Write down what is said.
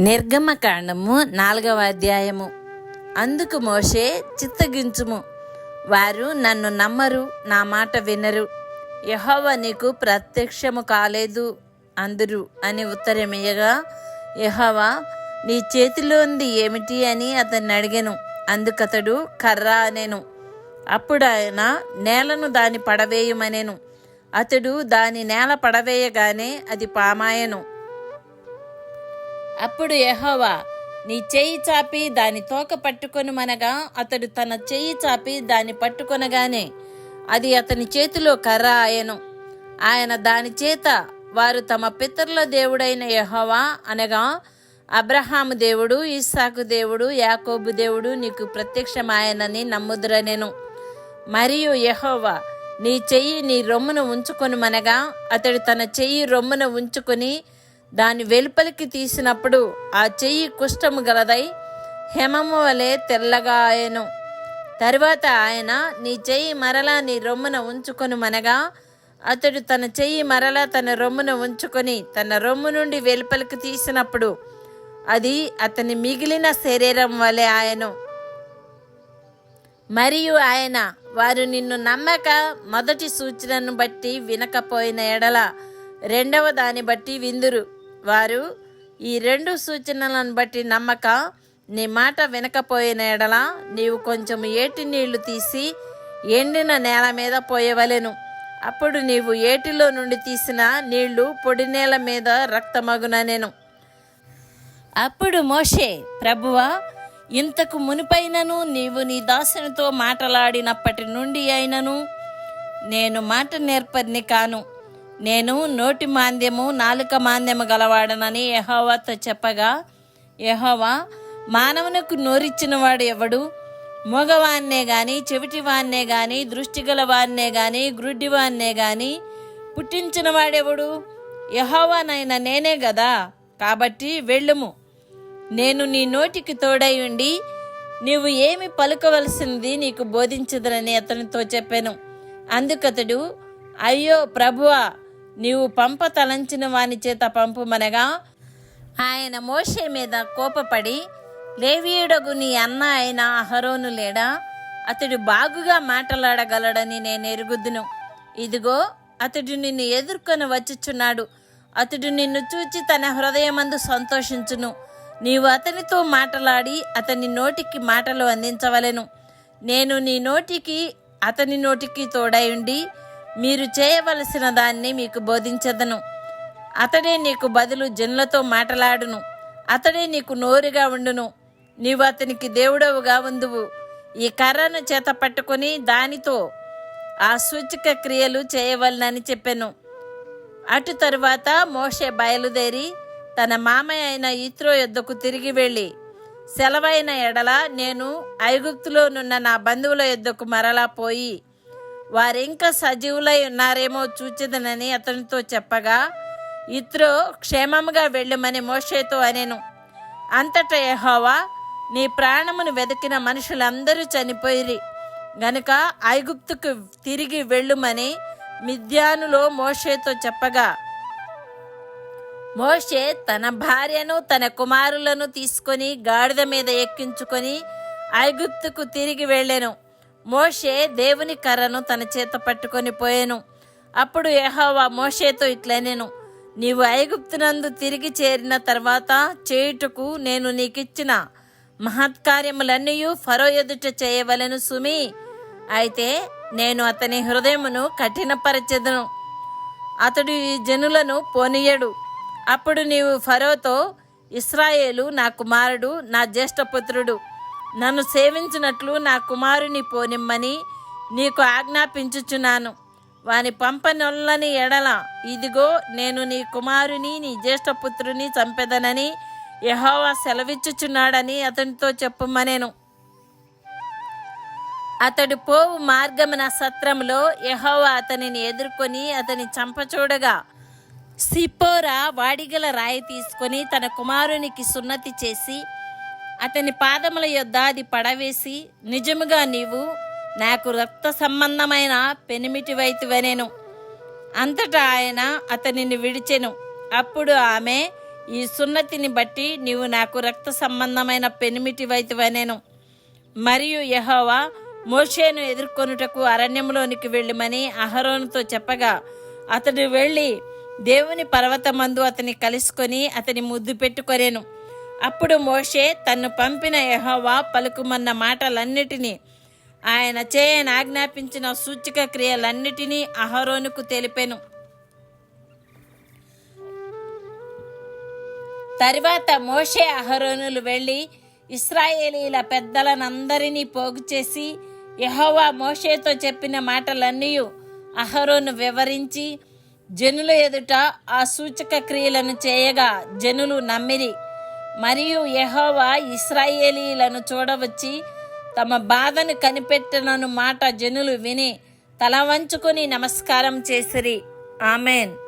నిర్గమకాండము నాలుగవ అధ్యాయము. అందుకు మోషే చిత్తగించుము. వారు నన్ను నమ్మరు నా మాట వినరు. యహోవ నీకు ప్రత్యక్షము కాలేదు అందరు అని ఉత్తరమియ్యగా యహోవ నీ చేతిలోంది ఏమిటి అని అతన్ని అడిగాను. అందుకతడు కర్ర అనేను. అప్పుడు ఆయన నేలను దాని పడవేయమనేను. అతడు దాని నేల పడవేయగానే అది పామాయను. అప్పుడు యహోవా నీ చెయ్యి చాపి దాని తోక పట్టుకొనుమనగా అతడు తన చెయ్యి చాపి దాన్ని పట్టుకొనగానే అది అతని చేతిలో కర్ర ఆయను ఆయన దాని చేత వారు తమ పితరుల దేవుడైన యహోవా అనగా అబ్రహాము దేవుడు ఇస్సాకు దేవుడు యాకోబు దేవుడు నీకు ప్రత్యక్షమాయనని నమ్ముదురనెను. మరియు యహోవా నీ చెయ్యి నీ రొమ్మున ఉంచుకొనుమనగా అతడు తన చెయ్యి రొమ్మున ఉంచుకొని దాని వెలుపలికి తీసినప్పుడు ఆ చెయ్యి కుష్టము గలదై హెమము వలె తెల్లగా ఆయను తరువాత ఆయన నీ చెయ్యి మరలా నీ రొమ్మున ఉంచుకొని మనగా. అతడు తన చెయ్యి మరలా తన రొమ్మున ఉంచుకొని తన రొమ్ము నుండి వెలుపలికి తీసినప్పుడు అది అతని మిగిలిన శరీరం వలె ఆయను. మరియు ఆయన వారు నిన్ను నమ్మక మొదటి సూచనను బట్టి వినకపోయిన ఎడల రెండవ దాన్ని బట్టి విందురు. వారు ఈ రెండు సూచనలను బట్టి నమ్మక నీ మాట వినకపోయిన ఎడల నీవు కొంచెం ఏటి నీళ్ళు తీసి ఎండిన నేల మీద పోయవలెను. అప్పుడు నీవు ఏటిలో నుండి తీసిన నీళ్ళు పొడి నేల మీద రక్తమగుననెను. అప్పుడు మోషే ప్రభువా ఇంతకు మునిపైనను నీవు నీ దాసునితో మాటలాడినప్పటి నుండి అయినను నేను మాట నేర్పరిని కాను. నేను నోటి మాంద్యము నాలుక మాంద్యము గలవాడనని యహోవాతో చెప్పగా యహోవా మానవునకు నోరిచ్చినవాడు ఎవడు? మగవాన్నే గాని చెవిటివాన్నే గాని దృష్టిగలవాన్నే గాని గ్రుడ్డివాన్నే గాని పుట్టించిన వాడెవడు నేనే గదా? కాబట్టి వెళ్ళుము. నేను నీ నోటికి తోడై ఉండి నీవు ఏమి పలుకవలసింది నీకు బోధించదని అతనితో చెప్పాను. అందుకతడు అయ్యో ప్రభువా నీవు పంప తలంచిన వాని చేత పంపుమనగా ఆయన మోషే మీద కోపపడి లేవీయుడగు నీ అన్న అయిన అహరోను లేడా? అతడు బాగుగా మాట్లాడగలడని నేను ఎరుగుదును. ఇదిగో అతడు నిన్ను ఎదుర్కొని వచ్చుచున్నాడు. అతడు నిన్ను చూచి తన హృదయమందు సంతోషించును. నీవు అతనితో మాట్లాడి అతని నోటికి మాటలు అందించవలెను. నేను నీ నోటికి అతని నోటికి తోడై ఉండి మీరు చేయవలసిన దాన్ని మీకు బోధించదను. అతడే నీకు బదులు జన్లతో మాటలాడును. అతడే నీకు నోరుగా ఉండును. నీవు అతనికి దేవుడవుగా ఉందువు. ఈ కర్రను చేత పట్టుకొని దానితో ఆ సూచిక క్రియలు చేయవలనని చెప్పాను. అటు తరువాత మోషే బయలుదేరి తన మామయ్య అయిన ఇత్రో యొద్దకు తిరిగి వెళ్ళి సెలవైన ఎడల నేను ఐగుప్తులోనున్న నా బంధువుల యొద్దకు మరలా పోయి వారింకా సజీవులై ఉన్నారేమో చూచిదనని అతనితో చెప్పగా ఇత్రో క్షేమముగా వెళ్ళమని మోషేతో అనేను. అంతట యహోవా నీ ప్రాణమును వెతికిన మనుషులందరూ చనిపోయిరి. గనుక ఐగుప్తుకు తిరిగి వెళ్ళుమని మిద్యానులో మోషేతో చెప్పగా మోషే తన భార్యను తన కుమారులను తీసుకొని గాడిద మీద ఎక్కించుకొని ఐగుప్తుకు తిరిగి వెళ్ళెను. మోషే దేవుని కర్రను తన చేత పట్టుకొని పోయాను. అప్పుడు యహోవా మోషేతో ఇట్లనేను నీవు ఐగుప్తునందు తిరిగి చేరిన తర్వాత చేయుటకు నేను నీకిచ్చిన మహత్కార్యములన్నీ ఫరో ఎదుట చేయవలెను సుమి. అయితే నేను అతని హృదయమును కఠినపరచెదను. అతడు ఈ జనులను పోనీయడు. అప్పుడు నీవు ఫరోతో ఇస్రాయేలు నా కుమారుడు నా జ్యేష్ఠపుత్రుడు. నన్ను సేవించినట్లు నా కుమారుని పోనిమ్మని నీకు ఆజ్ఞాపించుచున్నాను. వాని పంపనొల్లని ఎడల ఇదిగో నేను నీ కుమారుని నీ జ్యేష్ఠపుత్రుని చంపెదనని యెహోవా సెలవిచ్చుచున్నాడని అతనితో చెప్పుమనేను. అతడు పోవు మార్గమున సత్రములో యహోవా అతనిని ఎదుర్కొని అతని చంపచూడగా సిప్పోరా వాడిగల రాయి తీసుకొని తన కుమారునికి సున్నతి చేసి అతని పాదముల యొద్ద అది పడవేసి నిజముగా నీవు నాకు రక్త సంబంధమైన పెనిమిటి వైతువనేను. అంతటా ఆయన అతనిని విడిచెను. అప్పుడు ఆమె ఈ సున్నతిని బట్టి నీవు నాకు రక్త సంబంధమైన పెనిమిటి వైతువనేను. మరియు యహోవా మోషేను ఎదుర్కొనుటకు అరణ్యంలోనికి వెళ్ళమని అహరోనుతో చెప్పగా అతడు వెళ్ళి దేవుని పర్వతమందు అతని కలుసుకొని అతని ముద్దు పెట్టుకొనేను. అప్పుడు మోషే తన్ను పంపిన యహోవా పలుకుమన్న మాటలన్నిటినీ ఆయన చేయని ఆజ్ఞాపించిన సూచిక క్రియలన్నిటినీ అహరోనుకు తెలిపెను. తరువాత మోషే అహరోనులు వెళ్ళి ఇస్రాయేలీల పెద్దలనందరినీ పోగు చేసి యహోవా మోషేతో చెప్పిన మాటలన్నీ అహరోను వివరించి జనుల ఎదుట ఆ సూచక క్రియలను చేయగా జనులు నమ్మిరి. మరియు యహోవా ఇస్రాయేలీలను చూడవచ్చి తమ బాధను కనిపెట్టనను మాట జనులు విని తల వంచుకొని నమస్కారం చేసిరి. ఆమెన్.